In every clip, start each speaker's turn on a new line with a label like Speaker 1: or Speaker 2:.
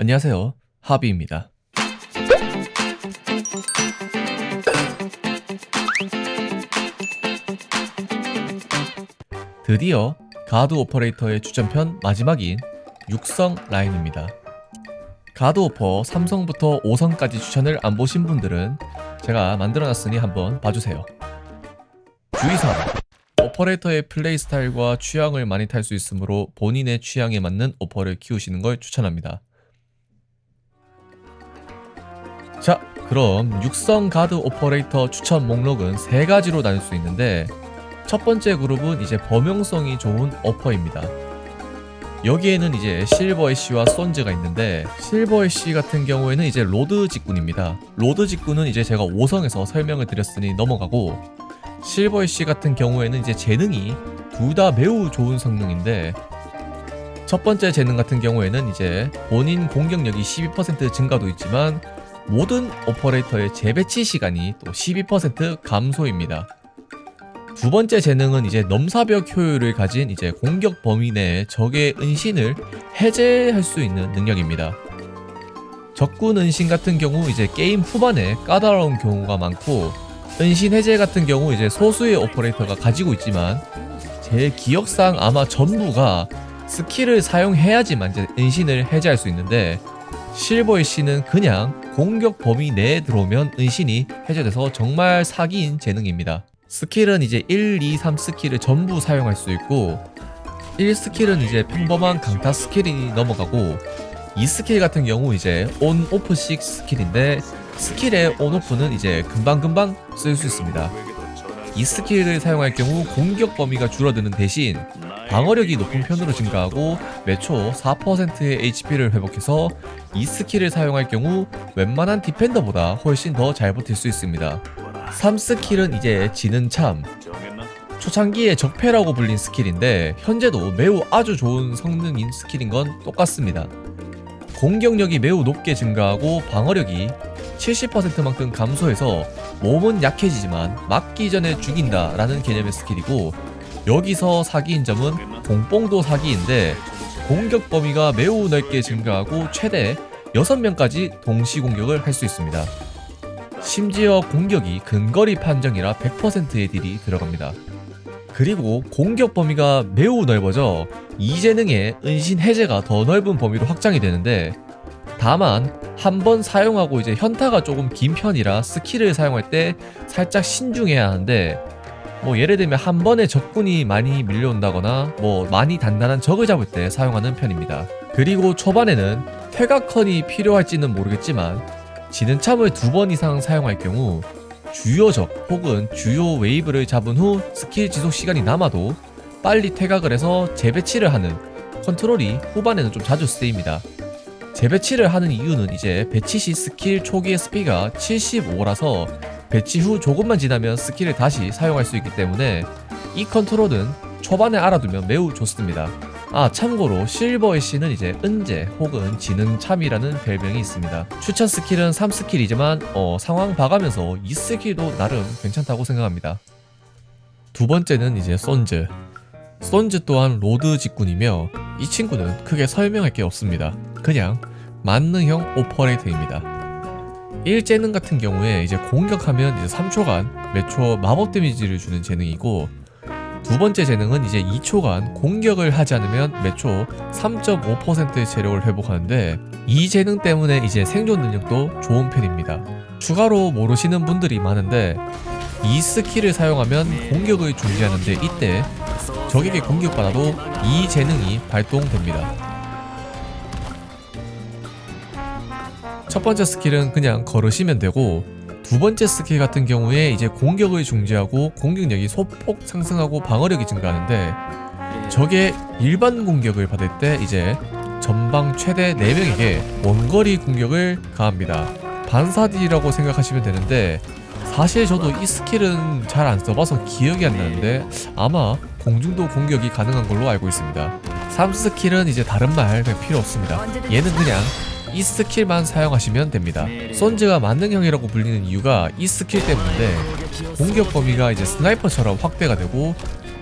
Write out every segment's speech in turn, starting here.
Speaker 1: 안녕하세요. 하비입니다. 드디어 가드 오퍼레이터의 추천편 마지막인 육성 라인입니다. 가드 오퍼 3성부터 5성까지 추천을 안 보신 분들은 제가 만들어놨으니 한번 봐주세요. 주의사항 오퍼레이터의 플레이 스타일과 취향을 많이 탈 수 있으므로 본인의 취향에 맞는 오퍼를 키우시는 걸 추천합니다. 자, 그럼 육성 가드 오퍼레이터 추천 목록은 세 가지로 나눌 수 있는데 첫 번째 그룹은 이제 범용성이 좋은 오퍼입니다. 여기에는 이제 실버 애쉬와 손즈가 있는데 실버 애쉬 같은 경우에는 이제 로드 직군입니다. 로드 직군은 이제 제가 5성에서 설명을 드렸으니 넘어가고 실버 애쉬 같은 경우에는 이제 재능이 둘 다 매우 좋은 성능인데 첫 번째 재능 같은 경우에는 이제 본인 공격력이 12% 증가도 있지만 모든 오퍼레이터의 재배치 시간이 또 12% 감소입니다. 두 번째 재능은 이제 넘사벽 효율을 가진 이제 공격 범위 내에 적의 은신을 해제할 수 있는 능력입니다. 적군 은신 같은 경우 이제 게임 후반에 까다로운 경우가 많고 은신 해제 같은 경우 이제 소수의 오퍼레이터가 가지고 있지만 제 기억상 아마 전부가 스킬을 사용해야지만 이제 은신을 해제할 수 있는데 실버의 씨는 그냥 공격 범위 내에 들어오면 은신이 해제돼서 정말 사기인 재능입니다. 스킬은 이제 1, 2, 3 스킬을 전부 사용할 수 있고 1 스킬은 이제 평범한 강타 스킬이 넘어가고 2 스킬 같은 경우 이제 온 오프식 스킬인데 스킬의 온 오프는 이제 금방금방 쓸 수 있습니다. 이 스킬을 사용할 경우 공격 범위가 줄어드는 대신 방어력이 높은 편으로 증가하고 매초 4%의 HP를 회복해서 이 스킬을 사용할 경우 웬만한 디펜더보다 훨씬 더 잘 버틸 수 있습니다. 3 스킬은 이제 지는 참 초창기에 적폐라고 불린 스킬인데 현재도 매우 아주 좋은 성능인 스킬인 건 똑같습니다. 공격력이 매우 높게 증가하고 방어력이 70%만큼 감소해서 몸은 약해지지만 맞기 전에 죽인다 라는 개념의 스킬이고 여기서 사기인 점은 공뽕도 사기인데 공격 범위가 매우 넓게 증가하고 최대 6명까지 동시 공격을 할 수 있습니다. 심지어 공격이 근거리 판정이라 100%의 딜이 들어갑니다. 그리고 공격 범위가 매우 넓어져 이 재능의 은신 해제가 더 넓은 범위로 확장이 되는데 다만 한 번 사용하고 이제 현타가 조금 긴 편이라 스킬을 사용할 때 살짝 신중해야 하는데 뭐 예를 들면 한 번에 적군이 많이 밀려온다거나 뭐 많이 단단한 적을 잡을 때 사용하는 편입니다. 그리고 초반에는 퇴각컨이 필요할지는 모르겠지만 지는 참을 두 번 이상 사용할 경우 주요 적 혹은 주요 웨이브를 잡은 후 스킬 지속 시간이 남아도 빨리 퇴각을 해서 재배치를 하는 컨트롤이 후반에는 좀 자주 쓰입니다. 재배치를 하는 이유는 이제 배치 시 스킬 초기의 스피가 75라서 배치 후 조금만 지나면 스킬을 다시 사용할 수 있기 때문에 이 컨트롤은 초반에 알아두면 매우 좋습니다. 아 참고로 실버의 씨는 이제 은재 혹은 지능 참이라는 별명이 있습니다. 추천 스킬은 3스킬이지만 어, 상황 봐가면서 이 스킬도 나름 괜찮다고 생각합니다. 두 번째는 이제 손즈. 손즈 또한 로드 직군이며 이 친구는 크게 설명할 게 없습니다. 그냥 만능형 오퍼레이터입니다. 1 재능 같은 경우에 이제 공격하면 이제 3초간 매초 마법 데미지를 주는 재능이고 두 번째 재능은 이제 2초간 공격을 하지 않으면 매초 3.5%의 체력을 회복하는데 이 재능 때문에 이제 생존 능력도 좋은 편입니다. 추가로 모르시는 분들이 많은데 이 스킬을 사용하면 공격을 중지하는데 이때 적에게 공격받아도 이 재능이 발동됩니다. 첫 번째 스킬은 그냥 걸으시면 되고 두 번째 스킬 같은 경우에 이제 공격을 중지하고 공격력이 소폭 상승하고 방어력이 증가하는데 적의 일반 공격을 받을 때 이제 전방 최대 4명에게 원거리 공격을 가합니다. 반사딜이라고 생각하시면 되는데 사실 저도 이 스킬은 잘 안 써봐서 기억이 안 나는데 아마 공중도 공격이 가능한 걸로 알고 있습니다. 3 스킬은 이제 다른 말 필요 없습니다. 얘는 그냥 이 스킬만 사용하시면 됩니다. 손즈가 만능형이라고 불리는 이유가 이 스킬 때문인데 공격 범위가 이제 스나이퍼처럼 확대가 되고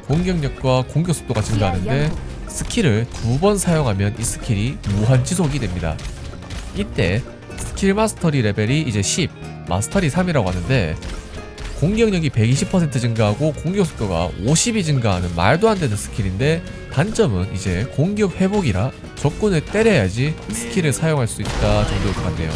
Speaker 1: 공격력과 공격 속도가 증가하는데 스킬을 두 번 사용하면 이 스킬이 무한 지속이 됩니다. 이때 스킬 마스터리 레벨이 이제 10, 마스터리 3이라고 하는데 공격력이 120% 증가하고 공격 속도가 50이 증가하는 말도 안 되는 스킬인데 단점은 이제 공격 회복이라 적군을 때려야지 스킬을 사용할 수 있다 정도일 것 같네요.